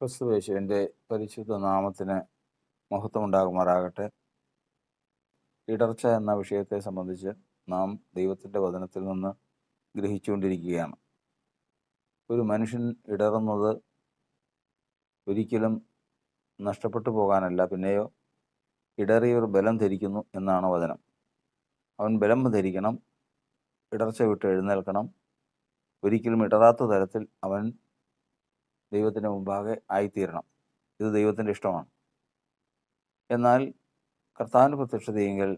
ക്രിസ്തുവേശുവിന്റെ പരിശുദ്ധ നാമത്തിന് മഹത്വമുണ്ടാകുമാറാകട്ടെ. ഇടർച്ച എന്ന വിഷയത്തെ സംബന്ധിച്ച് നാം ദൈവത്തിന്റെ വചനത്തിൽ നിന്ന് ഗ്രഹിച്ചുകൊണ്ടിരിക്കുകയാണ്. ഒരു മനുഷ്യൻ ഇടറുന്നത് ഒരിക്കലും നഷ്ടപ്പെട്ടു പോകാനല്ല പിന്നെയോ ഇടറിയവർ ബലം ധരിക്കുന്നു എന്നാണ് വചനം. അവൻ ബലം ധരിക്കണം ഇടർച്ച വിട്ട് എഴുന്നേൽക്കണം. ഒരിക്കലും ഇടറാത്ത തരത്തിൽ അവൻ ദൈവത്തിന്റെ മുമ്പാകെ ആയിത്തീരണം. ഇത് ദൈവത്തിന്റെ ഇഷ്ടമാണ്. എന്നാൽ കർത്താവിന്റെ പ്രത്യക്ഷതയെങ്കിൽ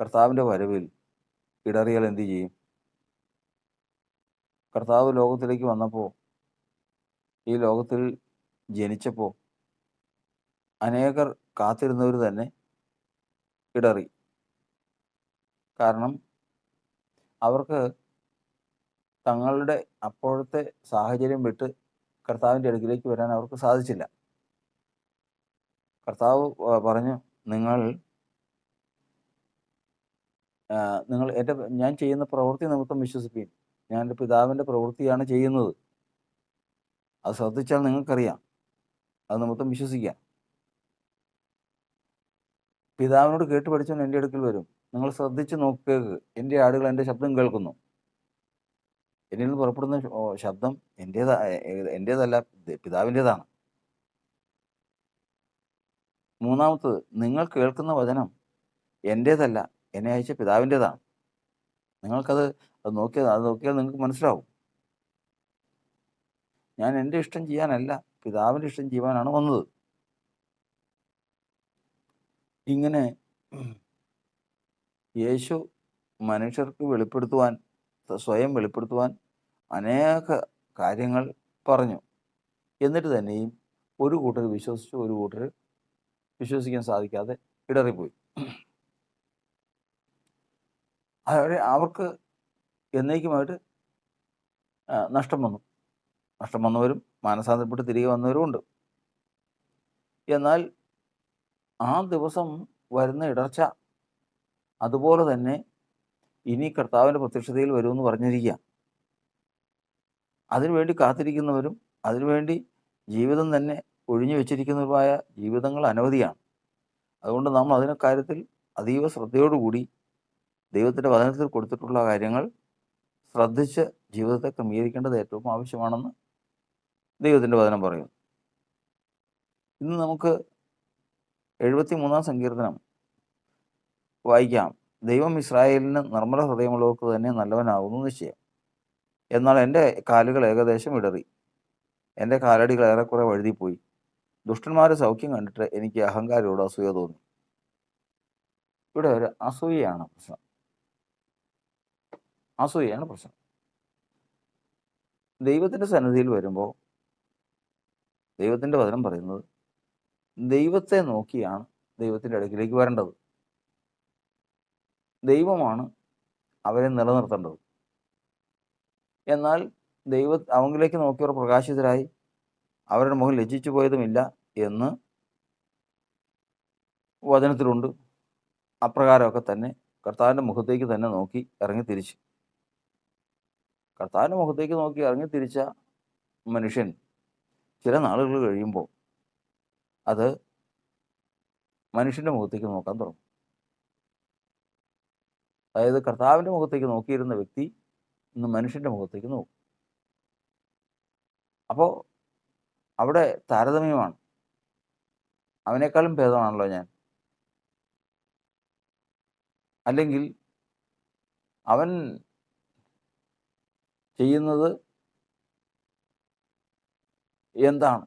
കർത്താവിന്റെ വരവിൽ ഇടറിയാൽ എന്തു ചെയ്യും? കർത്താവ് ലോകത്തിലേക്ക് വന്നപ്പോൾ ഈ ലോകത്തിൽ ജനിച്ചപ്പോൾ അനേകർ കാത്തിരുന്നവർ തന്നെ ഇടറി. കാരണം അവർക്ക് തങ്ങളുടെ അപ്പോഴത്തെ സാഹചര്യം വിട്ട് കർത്താവിന്റെ അടുക്കിലേക്ക് വരാൻ അവർക്ക് സാധിച്ചില്ല. കർത്താവ് പറഞ്ഞു നിങ്ങൾ നിങ്ങൾ എന്റെ ഞാൻ ചെയ്യുന്ന പ്രവൃത്തി നിമിത്തം വിശ്വസിപ്പീൻ. ഞാൻ എന്റെ പിതാവിന്റെ പ്രവൃത്തിയാണ് ചെയ്യുന്നത്. അത് ശ്രദ്ധിച്ചാൽ നിങ്ങൾക്കറിയാം. അത് നിമിത്തം വിശ്വസിക്കാം. പിതാവിനോട് കേട്ട് എന്റെ അടുക്കൽ വരും. നിങ്ങൾ ശ്രദ്ധിച്ച് നോക്കുക എന്റെ ആടുകൾ എന്റെ ശബ്ദം കേൾക്കുന്നു. എന്നിൽ നിന്ന് പുറപ്പെടുന്ന ശബ്ദം എന്റേതാ എന്റേതല്ല പിതാവിന്റേതാണ് മൂന്നാമത്തത് നിങ്ങൾ കേൾക്കുന്ന വചനം എന്റേതല്ല എന്നെ അയച്ച പിതാവിന്റേതാണ് നിങ്ങൾക്കത് അത് നോക്കിയാൽ അത് നോക്കിയാൽ നിങ്ങൾക്ക് മനസ്സിലാവും. ഞാൻ എന്റെ ഇഷ്ടം ചെയ്യാനല്ല പിതാവിന്റെ ഇഷ്ടം ചെയ്യാനാണ് വന്നത്. ഇങ്ങനെ യേശു മനുഷ്യർക്ക് വെളിപ്പെടുത്തുവാൻ സ്വയം വെളിപ്പെടുത്തുവാൻ അനേക കാര്യങ്ങൾ പറഞ്ഞു. എന്നിട്ട് തന്നെയും ഒരു കൂട്ടർ വിശ്വസിച്ചു ഒരു കൂട്ടർ വിശ്വസിക്കാൻ സാധിക്കാതെ ഇടറിപ്പോയി. അതവരെ അവർക്ക് എന്നേക്കുമായിട്ട് നഷ്ടം വന്നു. നഷ്ടം വന്നവരും മാനസാന്തരപ്പെട്ട് തിരികെ വന്നവരും ഉണ്ട്. എന്നാൽ ആ ദിവസം വരുന്ന ഇടർച്ച അതുപോലെ തന്നെ ഇനി കർത്താവിന്റെ പ്രത്യക്ഷതയിൽ വരുമെന്ന് പറഞ്ഞിരിക്കുക. അതിനുവേണ്ടി കാത്തിരിക്കുന്നവരും അതിനുവേണ്ടി ജീവിതം തന്നെ ഒഴിഞ്ഞു വെച്ചിരിക്കുന്നവരുമായ ജീവിതങ്ങൾ അനവധിയാണ്. അതുകൊണ്ട് നമ്മൾ അതിനെ കാര്യത്തിൽ അതീവ ശ്രദ്ധയോടുകൂടി ദൈവത്തിന്റെ വചനത്തിൽ കൊടുത്തിട്ടുള്ള കാര്യങ്ങൾ ശ്രദ്ധിച്ച് ജീവിതത്തെ ക്രമീകരിക്കേണ്ടത് ഏറ്റവും ആവശ്യമാണെന്ന് ദൈവത്തിന്റെ വചനം പറയുന്നു. ഇന്ന് നമുക്ക് എഴുപത്തി മൂന്നാം സങ്കീർത്തനം വായിക്കാം. ദൈവം ഇസ്രായേലിന് നിർമ്മല ഹൃദയമുള്ളവർക്ക് തന്നെ നല്ലവനാകുന്നു നിശ്ചയം. എന്നാൽ എന്റെ കാലുകൾ ഏകദേശം ഇടറി. എന്റെ കാലടികൾ ഏറെക്കുറെ വഴുതിപ്പോയി. ദുഷ്ടന്മാരെ സൗഖ്യം കണ്ടിട്ട് എനിക്ക് അഹങ്കാരിയോട് അസൂയ തോന്നി. ഇവിടെ ഒരു അസൂയയാണ് പ്രശ്നം. അസൂയയാണ് പ്രശ്നം. ദൈവത്തിന്റെ സന്നിധിയിൽ വരുമ്പോൾ ദൈവത്തിന്റെ വചനം പറയുന്നത് ദൈവത്തെ നോക്കിയാണ് ദൈവത്തിന്റെ അടുക്കിലേക്ക് വരേണ്ടത്. ദൈവമാണ് അവരെ നിലനിർത്തേണ്ടത്. എന്നാൽ ദൈവ അവങ്കിലേക്ക് നോക്കിയവർ പ്രകാശിതരായി അവരുടെ മുഖം ലജ്ജിച്ചു പോയതുമില്ല എന്ന് വചനത്തിലുണ്ട്. അപ്രകാരമൊക്കെ തന്നെ കർത്താവിന്റെ മുഖത്തേക്ക് തന്നെ നോക്കി ഇറങ്ങി തിരിച്ചു. കർത്താവിന്റെ മുഖത്തേക്ക് നോക്കി ഇറങ്ങി തിരിച്ച മനുഷ്യൻ ചില നാളുകൾ കഴിയുമ്പോൾ അത് മനുഷ്യന്റെ മുഖത്തേക്ക് നോക്കാൻ തുടങ്ങും. അതായത് കർത്താവിന്റെ മുഖത്തേക്ക് നോക്കിയിരുന്ന വ്യക്തി ഇന്ന് മനുഷ്യന്റെ മുഖത്തേക്ക് നോക്കും. അപ്പോൾ അവിടെ താരതമ്യമാണ്. അവനേക്കാളും ഭേദമാണല്ലോ ഞാൻ. അല്ലെങ്കിൽ അവൻ ചെയ്യുന്നത് എന്താണ്?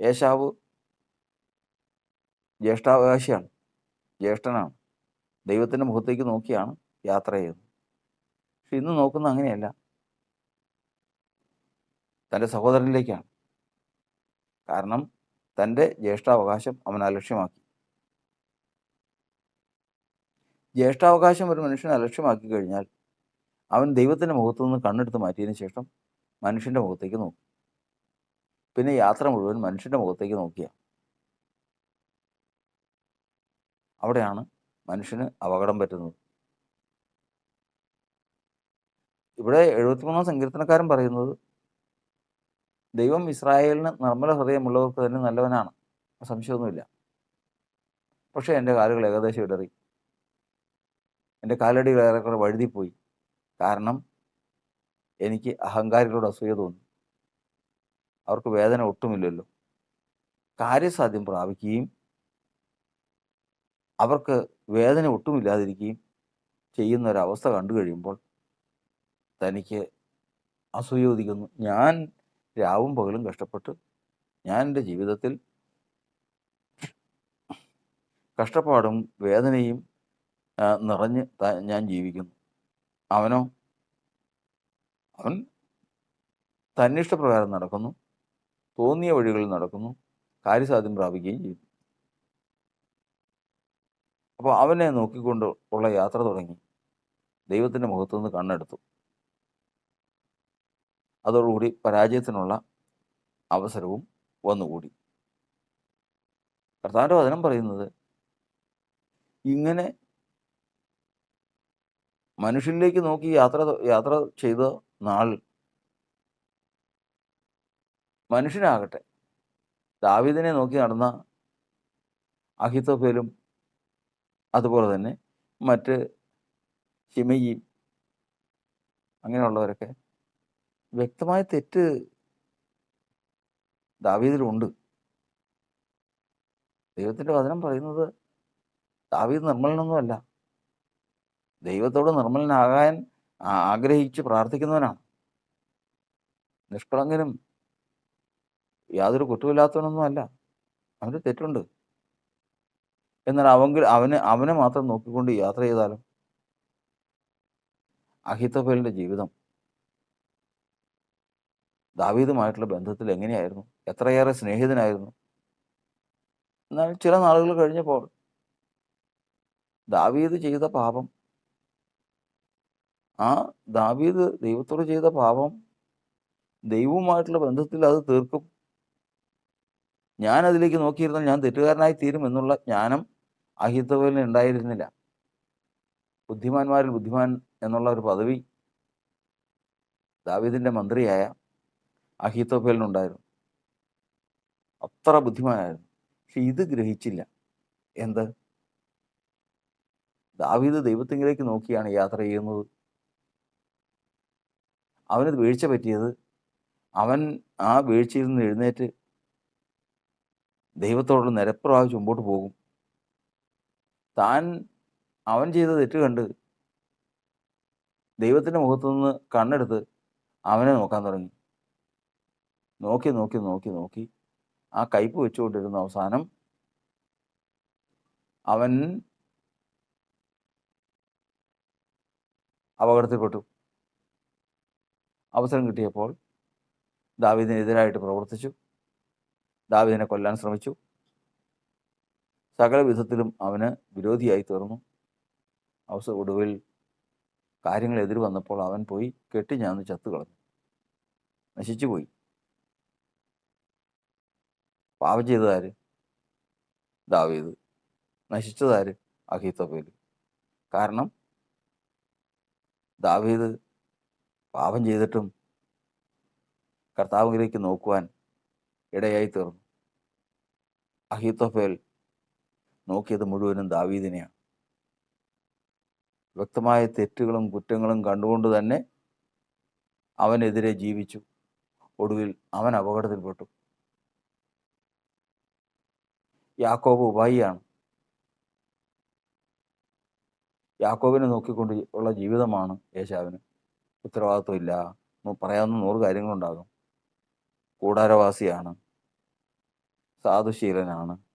യേശാവ് ജ്യേഷ്ഠാവകാശിയാണ് ജ്യേഷ്ഠനാണ്. ദൈവത്തിന്റെ മുഖത്തേക്ക് നോക്കിയാണ് യാത്ര ചെയ്യുന്നത്. പക്ഷെ ഇന്ന് നോക്കുന്ന അങ്ങനെയല്ല. തന്റെ സഹോദരനിലേക്കാണ്. കാരണം തന്റെ ജ്യേഷ്ഠാവകാശം അവൻ അലക്ഷ്യമാക്കി. ജ്യേഷ്ഠാവകാശം ഒരു മനുഷ്യനെ അലക്ഷ്യമാക്കി കഴിഞ്ഞാൽ അവൻ ദൈവത്തിന്റെ മുഖത്തു നിന്ന് കണ്ണെടുത്ത് മാറ്റിയതിന് ശേഷം മനുഷ്യന്റെ മുഖത്തേക്ക് നോക്കും. പിന്നെ യാത്ര മുഴുവൻ മനുഷ്യന്റെ മുഖത്തേക്ക് നോക്കിയ അവിടെയാണ് മനുഷ്യന് അപകടം പറ്റുന്നത്. ഇവിടെ എഴുപത്തിമൂന്നാം സങ്കീർത്തനക്കാരൻ പറയുന്നത് ദൈവം ഇസ്രായേലിന് നിർമ്മല ഹൃദയമുള്ളവർക്ക് തന്നെ നല്ലവനാണ്. സംശയമൊന്നുമില്ല. പക്ഷേ എന്റെ കാലുകൾ ഏകദേശം ഇടറി. എന്റെ കാലടികൾ ഏറെക്കുറെ വഴുതിപ്പോയി. കാരണം എനിക്ക് അഹങ്കാരികളോട് അസൂയ തോന്നി. അവർക്ക് വേദന ഒട്ടുമില്ലല്ലോ. കാര്യസാധ്യം പ്രാപിക്കുകയും അവർക്ക് വേദന ഒട്ടുമില്ലാതിരിക്കുകയും ചെയ്യുന്ന ഒരവസ്ഥ കണ്ടു കഴിയുമ്പോൾ തനിക്ക് അസൂയോദിക്കുന്നു ഞാൻ രാവും പകലും കഷ്ടപ്പെട്ട് ഞാൻ എന്റെ ജീവിതത്തിൽ കഷ്ടപ്പാടും വേദനയും നിറഞ്ഞ് ഞാൻ ജീവിക്കുന്നു. അവനോ? അവൻ തന്നിഷ്ടപ്രകാരം നടക്കുന്നു. തോന്നിയ വഴികളിൽ നടക്കുന്നു. കാര്യസാധ്യം പ്രാപിക്കുകയും ചെയ്തു അപ്പോൾ അവനെ നോക്കിക്കൊണ്ട് ഉള്ള യാത്ര തുടങ്ങി. ദൈവത്തിന്റെ മുഖത്തു നിന്ന് കണ്ണെടുത്തു. അതോടുകൂടി പരാജയത്തിനുള്ള അവസരവും വന്നുകൂടി. കർത്താവിന്റെ വചനം പറയുന്നത് ഇങ്ങനെ മനുഷ്യനിലേക്ക് നോക്കി യാത്ര യാത്ര ചെയ്ത നാൾ മനുഷ്യനാകട്ടെ. ദാവീദിനെ നോക്കി നടന്ന അഹിത്തോഫേലും അതുപോലെ തന്നെ മറ്റ് ഷിമയിയും അങ്ങനെയുള്ളവരൊക്കെ വ്യക്തമായ തെറ്റ് ദാവീദിലുണ്ട്. ദൈവത്തിന്റെ വചനം പറയുന്നത് ദാവീദ് നിർമ്മലനൊന്നുമല്ല. ദൈവത്തോട് നിർമ്മലനാകാൻ ആഗ്രഹിച്ച് പ്രാർത്ഥിക്കുന്നവനാണ്. നിഷ്കളങ്കനും യാതൊരു കുറ്റമില്ലാത്തവനൊന്നും അല്ല അവന് തെറ്റുണ്ട്. എന്നാൽ അവങ്കിൽ അവന് അവനെ മാത്രം നോക്കിക്കൊണ്ട് യാത്ര ചെയ്താലും അഹിത്തഫേലിന്റെ ജീവിതം ദാവീദുമായിട്ടുള്ള ബന്ധത്തിൽ എങ്ങനെയായിരുന്നു? എത്രയേറെ സ്നേഹിതനായിരുന്നു? എന്നാൽ ചില നാളുകൾ കഴിഞ്ഞപ്പോൾ ദാവീദ് ചെയ്ത പാപം ആ ദാവീദ് ദൈവത്തോട് ചെയ്ത പാപം ദൈവവുമായിട്ടുള്ള ബന്ധത്തിൽ അത് തീർക്കും. ഞാൻ അതിലേക്ക് നോക്കിയിരുന്നാൽ ഞാൻ തെറ്റുകാരനായി തീരും എന്നുള്ള ജ്ഞാനം അഹിത്തവേലിന് ഉണ്ടായിരുന്നില്ല. ബുദ്ധിമാന്മാരിൽ ബുദ്ധിമാൻ എന്നുള്ള ഒരു പദവി ദാവീദിന്റെ മന്ത്രിയായ അഹിത്തോഫേലിനുണ്ടായിരുന്നു അത്ര ബുദ്ധിമാനായിരുന്നു. പക്ഷെ ഇത് ഗ്രഹിച്ചില്ല. എന്ത്? ദാവീദ് ദൈവത്തിങ്കിലേക്ക് നോക്കിയാണ് യാത്ര ചെയ്യുന്നത്. അവന് വീഴ്ച പറ്റിയത്. അവൻ ആ വീഴ്ചയിൽ നിന്ന് എഴുന്നേറ്റ് ദൈവത്തോട് നിരപ്രാവശ്യം മുമ്പോട്ട് പോകും. താൻ അവൻ ചെയ്ത തെറ്റ് കണ്ട് ദൈവത്തിന്റെ മുഖത്തു നിന്ന് കണ്ണെടുത്ത് അവനെ നോക്കാൻ തുടങ്ങി. നോക്കി നോക്കി നോക്കി നോക്കി ആ കയ്പ് വെച്ചുകൊണ്ടിരുന്ന അവസാനം അവൻ അപകടത്തിൽപ്പെട്ടു. അവസരം കിട്ടിയപ്പോൾ ദാവീദിനെതിരായിട്ട് പ്രവർത്തിച്ചു. ദാവീദിനെ കൊല്ലാൻ ശ്രമിച്ചു. സകല വിധത്തിലും അവന് വിരോധിയായി തീർന്നു അവസ ഒടുവിൽ കാര്യങ്ങൾ എതിർ വന്നപ്പോൾ അവൻ പോയി കെട്ടി ഞാൻ നശിച്ചു പോയി. പാപം ചെയ്തതാര് ദാവീദ്. നശിച്ചതാര് അഹീത്തോഫേൽ കാരണം ദാവീദ് പാപം ചെയ്തിട്ടും കർത്താവിലേക്ക് നോക്കുവാൻ ഇടയായി തീർന്നു അഹീത്തോഫേൽ നോക്കിയത് മുഴുവനും ദാവീദിനെയാണ്. വ്യക്തമായ തെറ്റുകളും കുറ്റങ്ങളും കണ്ടുകൊണ്ട് തന്നെ അവനെതിരെ ജീവിച്ചു. ഒടുവിൽ അവൻ അപകടത്തിൽപ്പെട്ടു. യാക്കോബ് ഉപായിയാണ്. യാക്കോബിനെ നോക്കിക്കൊണ്ട് ഉള്ള ജീവിതമാണ് യേശാവിന് ഉത്തരവാദിത്വമില്ല. പറയാവുന്ന നൂറ് കാര്യങ്ങളുണ്ടാകും. കൂടാരവാസിയാണ്. സാധുശീലനാണ്.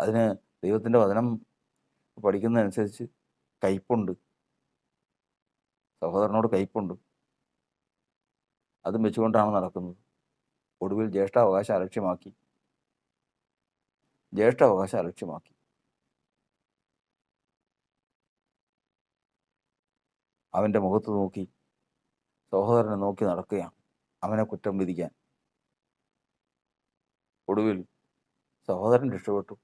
അതിന് ദൈവത്തിന്റെ വചനം പഠിക്കുന്നതനുസരിച്ച് കയ്പുണ്ട്. സഹോദരനോട് കയ്പുണ്ട്. അതും വെച്ചുകൊണ്ടാണ് നടക്കുന്നത്. ഒടുവിൽ ജ്യേഷ്ഠാവകാശം അലക്ഷ്യമാക്കി. ജ്യേഷ്ഠാവകാശം അലക്ഷ്യമാക്കി. അവന്റെ മുഖത്ത് നോക്കി. സഹോദരനെ നോക്കി നടക്കുകയാണ്. അവനെ കുറ്റം വിധിക്കാൻ. ഒടുവിൽ സഹോദരൻ രക്ഷപ്പെട്ടു.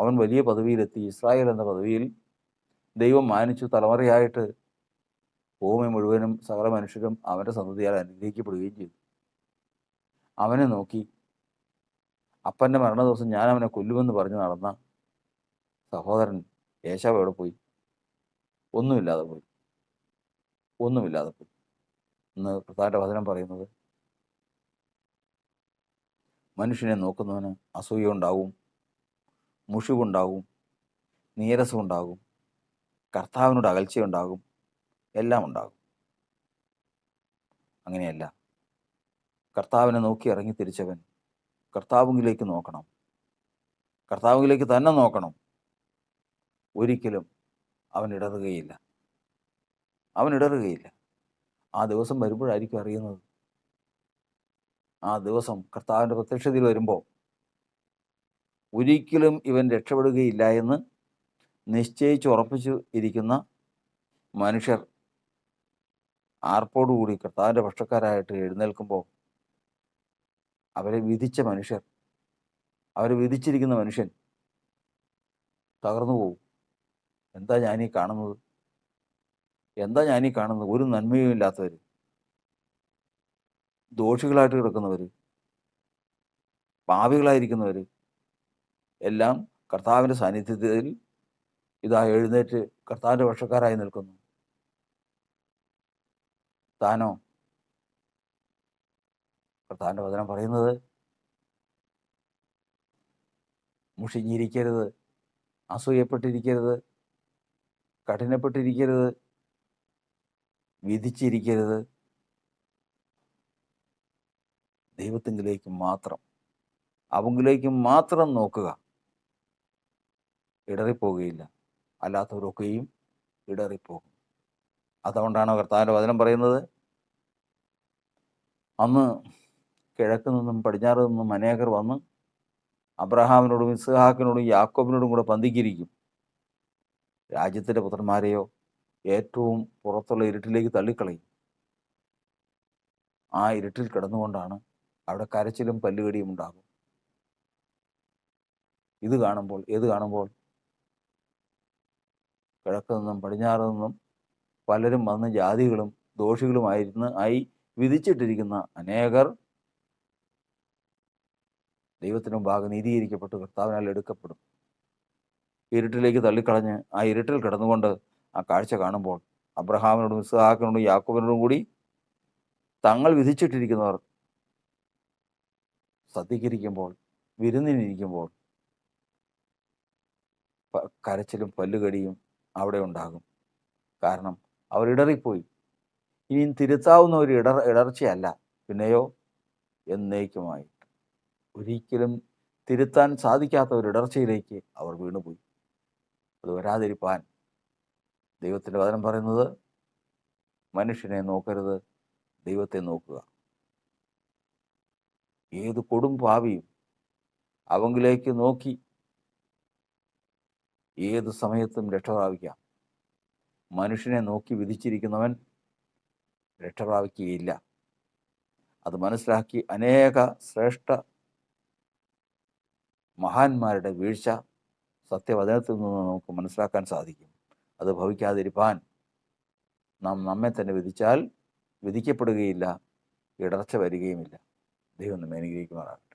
അവൻ വലിയ പദവിയിലെത്തി. ഇസ്രായേൽ എന്ന പദവിയിൽ ദൈവം മാനിച്ചു തലമുറയായിട്ട് ഭൂമി മുഴുവനും സകല മനുഷ്യരും അവന്റെ സന്തതിയാൽ അനുഗ്രഹിക്കപ്പെടുകയും ചെയ്തു. അവനെ നോക്കി അപ്പന്റെ മരണ ദിവസം ഞാൻ അവനെ കൊല്ലുമെന്ന് പറഞ്ഞ് നടന്ന സഹോദരൻ യേശാവ് എവിടെ പോയി? ഒന്നുമില്ലാതെ പോയി. ഒന്നുമില്ലാതെ പോയി. ഇന്ന് പ്രധാന വചനം പറയുന്നത് മനുഷ്യനെ നോക്കുന്നവന് അസൂയ ഉണ്ടാവും. മുഷിവുണ്ടാവും നീരസമുണ്ടാകും കർത്താവിനോട് അകൽച്ചയുണ്ടാകും എല്ലാം ഉണ്ടാകും. അങ്ങനെയല്ല. കർത്താവിനെ നോക്കി ഇറങ്ങി തിരിച്ചവൻ കർത്താവിലേക്ക് നോക്കണം. കർത്താവിലേക്ക് തന്നെ നോക്കണം. ഒരിക്കലും അവൻ ഇടറുകയില്ല. അവൻ ഇടറുകയില്ല. ആ ദിവസം വരുമ്പോഴായിരിക്കും അറിയുന്നത്. ആ ദിവസം കർത്താവിന്റെ പ്രത്യക്ഷതയിൽ വരുമ്പോൾ ഒരിക്കലും ഇവൻ രക്ഷപ്പെടുകയില്ല എന്ന് നിശ്ചയിച്ച് ഉറപ്പിച്ചു ഇരിക്കുന്ന മനുഷ്യർ ആർപ്പോടുകൂടി കർത്താവിന്റെ പക്ഷക്കാരായിട്ട് എഴുന്നേൽക്കുമ്പോൾ അവരെ വിധിച്ച മനുഷ്യർ അവരെ വിധിച്ചിരിക്കുന്ന മനുഷ്യൻ തകർന്നു പോകും എന്താ ഞാനീ കാണുന്നത്? എന്താ ഞാനീ കാണുന്നത്? ഒരു നന്മയും ഇല്ലാത്തവർ ദോഷികളായിട്ട് കിടക്കുന്നവർ പാവികളായിരിക്കുന്നവർ എല്ലാം കർത്താവിന്റെ സാന്നിധ്യത്തിൽ ഇതാ എഴുന്നേറ്റ് കർത്താവിന്റെ പക്ഷക്കാരായി നിൽക്കുന്നു. താനോ? കർത്താവിന്റെ വചനം പറയുന്നത് മുഷിഞ്ഞിരിക്കരുത് അസൂയപ്പെട്ടിരിക്കരുത് കഠിനപ്പെട്ടിരിക്കരുത് വിധിച്ചിരിക്കരുത്. ദൈവത്തിങ്കിലേക്ക് മാത്രം അവങ്കിലേക്ക് മാത്രം നോക്കുക. ഇടറിപ്പോകുകയില്ല. അല്ലാത്തവരൊക്കെയും ഇടറിപ്പോകും. അതുകൊണ്ടാണ് കർത്താവിന്റെ വചനം പറയുന്നത് അന്ന് കിഴക്ക് നിന്നും പടിഞ്ഞാറ് നിന്നും അനേകർ വന്ന് അബ്രഹാമിനോടും ഇസ്ഹാക്കിനോടും യാക്കോബിനോടും കൂടെ പന്തിക്കിരിക്കും രാജ്യത്തിന്റെ പുത്രന്മാരെയോ ഏറ്റവും പുറത്തുള്ള ഇരുട്ടിലേക്ക് തള്ളിക്കളയും. ആ ഇരുട്ടിൽ കിടന്നുകൊണ്ടാണ് അവിടെ കരച്ചിലും പല്ലുകടിയും ഉണ്ടാകും. ഇത് കാണുമ്പോൾ ഏത് കാണുമ്പോൾ? കിഴക്ക് നിന്നും പടിഞ്ഞാറ് നിന്നും പലരും വന്ന് ജാതികളും ദോഷികളുമായിരുന്ന് ആയി വിധിച്ചിട്ടിരിക്കുന്ന അനേകർ ദൈവത്തിന് മുമ്പാകെ നീതീകരിക്കപ്പെട്ട് കർത്താവിനാൽ എടുക്കപ്പെടും. ഇരുട്ടിലേക്ക് തള്ളിക്കളഞ്ഞ് ആ ഇരുട്ടിൽ കിടന്നുകൊണ്ട് ആ കാഴ്ച കാണുമ്പോൾ അബ്രഹാമിനോടും ഇസ്ഹാക്കിനോടും യാക്കോബിനോടും കൂടി തങ്ങൾ വിധിച്ചിട്ടിരിക്കുന്നവർ സദ്യക്കിരിക്കുമ്പോൾ വിരുന്നിനിരിക്കുമ്പോൾ കരച്ചിലും പല്ലുകടിയും അവിടെ ഉണ്ടാകും. കാരണം അവർ ഇടറിപ്പോയി. ഇനിയും തിരുത്താവുന്ന ഒരു ഇടർ ഇടർച്ചയല്ല. പിന്നെയോ എന്നേക്കുമായി. ഒരിക്കലും തിരുത്താൻ സാധിക്കാത്ത ഒരു ഇടർച്ചയിലേക്ക് അവർ വീണുപോയി. അത് വരാതിരിപ്പാൻ ദൈവത്തിന്റെ വചനം പറയുന്നത് മനുഷ്യനെ നോക്കരുത് ദൈവത്തെ നോക്കുക. ഏത് കൊടും പാവിയും അവങ്കിലേക്ക് നോക്കി ഏത് സമയത്തും രക്ഷ പ്രാപിക്കാം. മനുഷ്യനെ നോക്കി വിധിച്ചിരിക്കുന്നവൻ രക്ഷ പ്രാപിക്കുകയില്ല. അത് മനസ്സിലാക്കി അനേക ശ്രേഷ്ഠ മഹാന്മാരുടെ വീഴ്ച സത്യവചനത്തിൽ നിന്ന് നമുക്ക് മനസ്സിലാക്കാൻ സാധിക്കും. അത് ഭവിക്കാതിരിപ്പാൻ നാം നമ്മെ തന്നെ വിധിച്ചാൽ വിധിക്കപ്പെടുകയില്ല ഇടർച്ച വരികയുമില്ല. ദൈവം നമ്മെ അനുഗ്രഹിക്കുമാറാണ്